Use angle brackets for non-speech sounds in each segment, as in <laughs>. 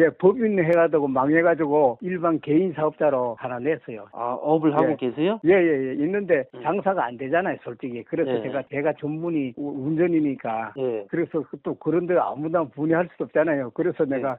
예, 법인 해가지고 망해가지고 일반 개인 사업자로 하나 냈어요. 아, 업을 하고 예. 계세요? 예, 예, 예. 있는데 음. 장사가 안 되잖아요, 솔직히. 그래서 예. 제가, 제가 전문이 우- 운전이니까. 예. 그래서 그- 또 그런데 아무나 분해할 수도 없잖아요. 그래서 네. 내가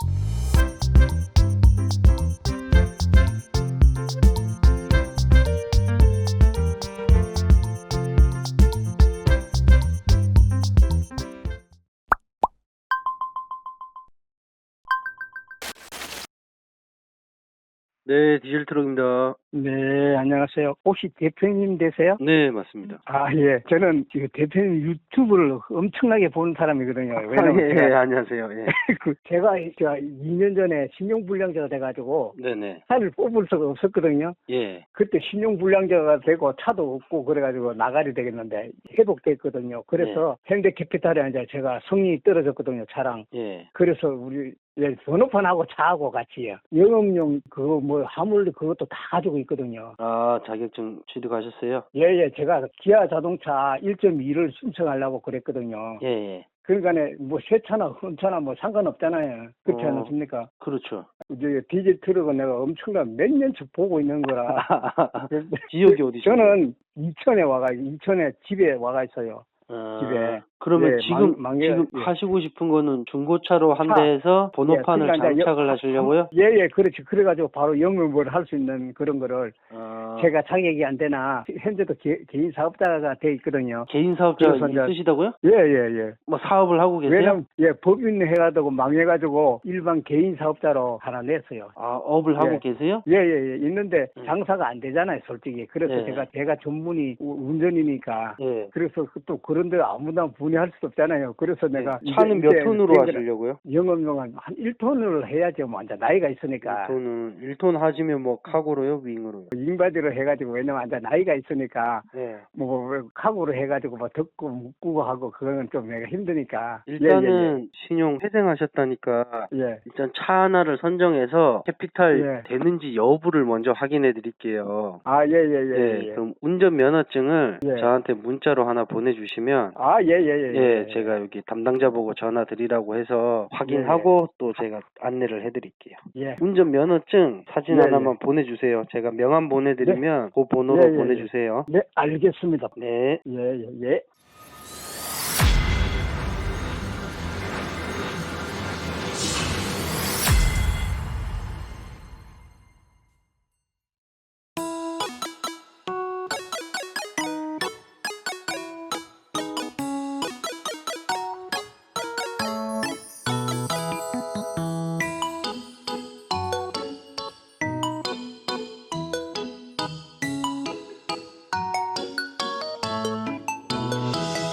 네, 디젤 트럭입니다. 네, 안녕하세요. 혹시 대표님 되세요? 네, 맞습니다. 아, 예. 저는 지금 대표님 유튜브를 엄청나게 보는 사람이거든요. <laughs> 아, 왜냐면 예, 예, 제가, 안녕하세요. 예. <laughs> 그 제가, 제가 2년 전에 신용불량자가 돼가지고 네네. 차를 뽑을 수가 없었거든요. 예. 그때 신용불량자가 되고 차도 없고 그래가지고 나가리 되겠는데 회복됐거든요. 그래서 네. 현대캐피탈에 이제 제가 성이 떨어졌거든요. 차랑. 예. 그래서 우리 예, 번호판하고 차하고 같이요. 영업용 그거 뭐 화물 그것도 다 가지고 있거든요. 아, 자격증 취득하셨어요? 예 예 제가 기아 자동차 1.2를 신청하려고 그랬거든요. 예, 예. 그러니까 뭐새 차나 헌 차나 뭐 상관없잖아요. 그렇지 어. 않습니까? 그렇죠. 이제 디젤 트럭은 내가 엄청난 몇 년씩 보고 있는 거라. <laughs> 지역이 어디죠? 저는 이천에 와가 이천에 집에 와가 있어요. 아, 집에. 그러면 예, 지금 망- 망해- 지금 예. 하시고 싶은 거는 중고차로 한 차. 대에서 번호판을 예, 그러니까 장착을 여- 하시려고요? 예예 그렇지. 그래가지고 바로 영업을 할 수 있는 그런 거를 아, 제가 자격이 안 되나 현재도 개, 인 사업자가 돼 있거든요. 개인 사업자 있으시다고요? 예예 예. 뭐 사업을 하고 계세요? 왜냐면 예 법인 해가지고 망해가지고 일반 개인 사업자로 하나 냈어요. 아, 업을 하고 예. 계세요? 예예예 있는데 음. 장사가 안 되잖아요 솔직히. 그래서 예. 제가 제가 전문이 우- 운전이니까. 예. 그래서 그또 그런데 아무나 분 해할 수도 없잖아요. 그래서 내가 예. 차는 몇 톤으로. 하시려고요? 영업용은 한 1톤을 해야죠. 뭐 이제 나이가 있으니까. 1톤은 1톤 하시면 뭐 카고로요, 윙으로요? 윙바디로 해가지고 왜냐면 이제 나이가 있으니까 예. 뭐, 뭐 카고로 해가지고 뭐 덮고 묶고 하고 그거는 좀 내가 힘드니까. 일단은 신용 회생하셨다니까 예, 예, 예. 일단 차 하나를 선정해서 캐피탈 예. 되는지 여부를 먼저 확인해 드릴게요. 아, 예, 예, 예. 예, 예. 그럼 운전 면허증을 예. 저한테 문자로 하나 보내주시면 아, 예, 예, 예. 예, 제가 여기 담당자 보고 전화 드리라고 해서 확인하고 또 제가 안내를 해드릴게요. 예. 운전 면허증 사진 예, 하나만 보내주세요. 제가 명함 보내드리면 그 번호로 예, 예, 예. 보내주세요. 네, 알겠습니다. 네. 예, 예, 예.